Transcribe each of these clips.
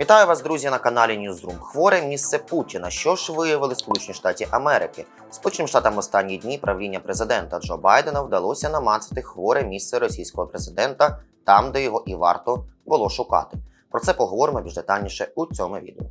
Вітаю вас, друзі, на каналі Newsroom. Хворе місце Путіна. Що ж виявили Сполучені Штати Америки? Сполученим Штатам останні дні правління президента Джо Байдена вдалося намацати хворе місце російського президента там, де його і варто було шукати. Про це поговоримо більш детальніше у цьому відео.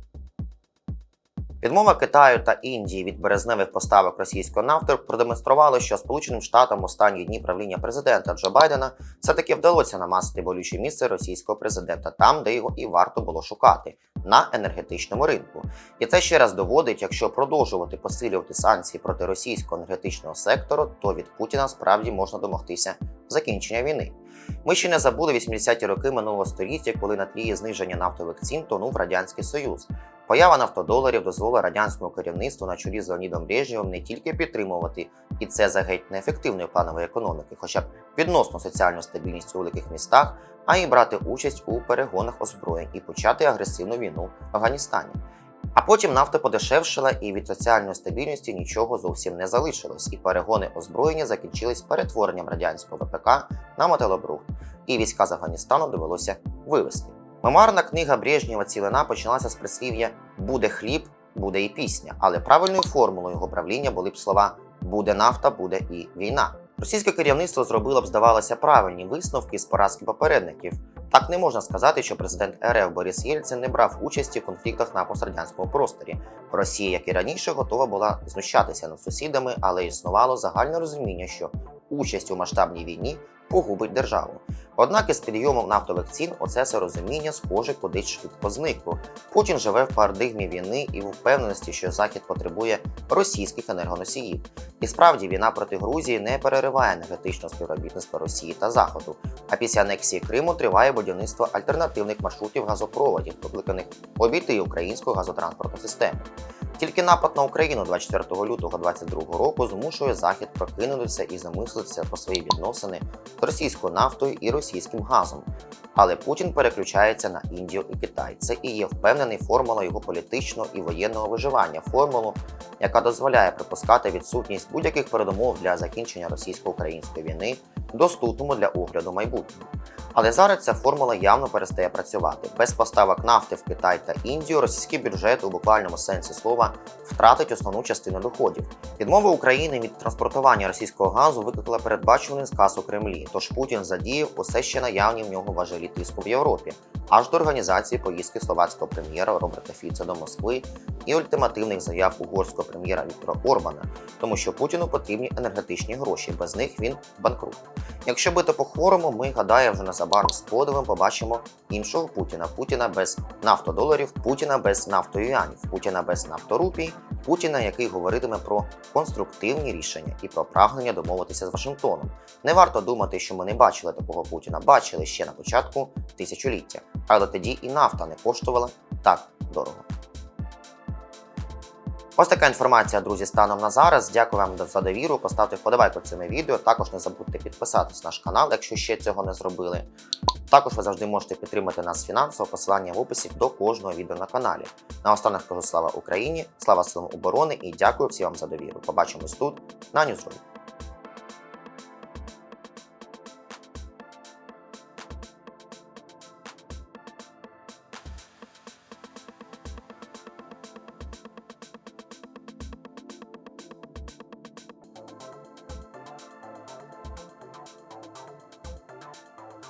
Відмова Китаю та Індії від березневих поставок російської нафти продемонстрували, що Сполученим Штатам останні дні правління президента Джо Байдена все-таки вдалося намасити болюче місце російського президента там, де його і варто було шукати на енергетичному ринку. І це ще раз доводить, якщо продовжувати посилювати санкції проти російського енергетичного сектору, то від Путіна справді можна домогтися закінчення війни. Ми ще не забули 80-ті роки минулого століття, коли на тлі зниження нафтових цін тонув радянський союз. Поява нафтодоларів дозволила радянському керівництву на чолі з Леонідом Брежнєвим не тільки підтримувати і це за геть неефективної планової економіки, хоча б відносно соціальну стабільність у великих містах, а й брати участь у перегонах озброєнь і почати агресивну війну в Афганістані. А потім нафта подешевшила, і від соціальної стабільності нічого зовсім не залишилось, і перегони озброєння закінчились перетворенням радянського ВПК на металобрухт, і війська з Афганістану довелося вивести. Мемуарна книга Брежнєва цілина починалася з прислів'я Буде хліб, буде і пісня, але правильною формулою його правління були б слова Буде нафта, буде і війна. Російське керівництво зробило б, здавалося, правильні висновки з поразки попередників. Так не можна сказати, що президент РФ Борис Єльцин не брав участі в конфліктах на пострадянському просторі. Росія, як і раніше, готова була знущатися над сусідами, але існувало загальне розуміння, що участь у масштабній війні погубить державу. Однак із підйомом нафтових цін оце все розуміння схоже кудись швидко зникло. Путін живе в парадигмі війни і в впевненості, що Захід потребує російських енергоносіїв. І справді війна проти Грузії не перериває енергетичне співробітництво Росії та Заходу. А після анексії Криму триває будівництво альтернативних маршрутів газопроводів, покликаних обійти українську газотранспортну систему. Тільки напад на Україну 24 лютого 2022 року змушує Захід прокинутися і замислитися про свої відносини з російською нафтою і російським газом. Але Путін переключається на Індію і Китай. Це і є впевнений формула його політичного і воєнного виживання, формулу, яка дозволяє припускати відсутність будь-яких передумов для закінчення російсько-української війни, доступному для огляду майбутнього. Але зараз ця формула явно перестає працювати. Без поставок нафти в Китай та Індію російський бюджет у буквальному сенсі слова втратить основну частину доходів. Відмова України від транспортування російського газу викликала передбачуваний сказ у Кремлі. Тож Путін задіяв усе ще наявні в нього важелі тиску в Європі, аж до організації поїздки словацького прем'єра Роберта Фіца до Москви і ультимативних заяв угорського прем'єра Віктора Орбана, тому що Путіну потрібні енергетичні гроші. Без них він банкрут. Якщо бити по хворому, ми гадаю, вже незабаром з подивом побачимо іншого Путіна. Путіна без нафтодоларів, Путіна без нафтоюанів, Путіна без нафторупій, Путіна, який говоритиме про конструктивні рішення і про прагнення домовитися з Вашингтоном. Не варто думати, що ми не бачили такого Путіна. Бачили ще на початку тисячоліття, але тоді і нафта не коштувала так дорого. Ось така інформація, друзі, станом на зараз. Дякую вам за довіру. Поставте вподобайку цьому відео. Також не забудьте підписатись на наш канал, якщо ще цього не зробили. Також ви завжди можете підтримати нас фінансово, посилання в описі до кожного відео на каналі. Наостанок кажу слава Україні, слава силам оборони і дякую всім вам за довіру. Побачимось тут на Ньюзрум.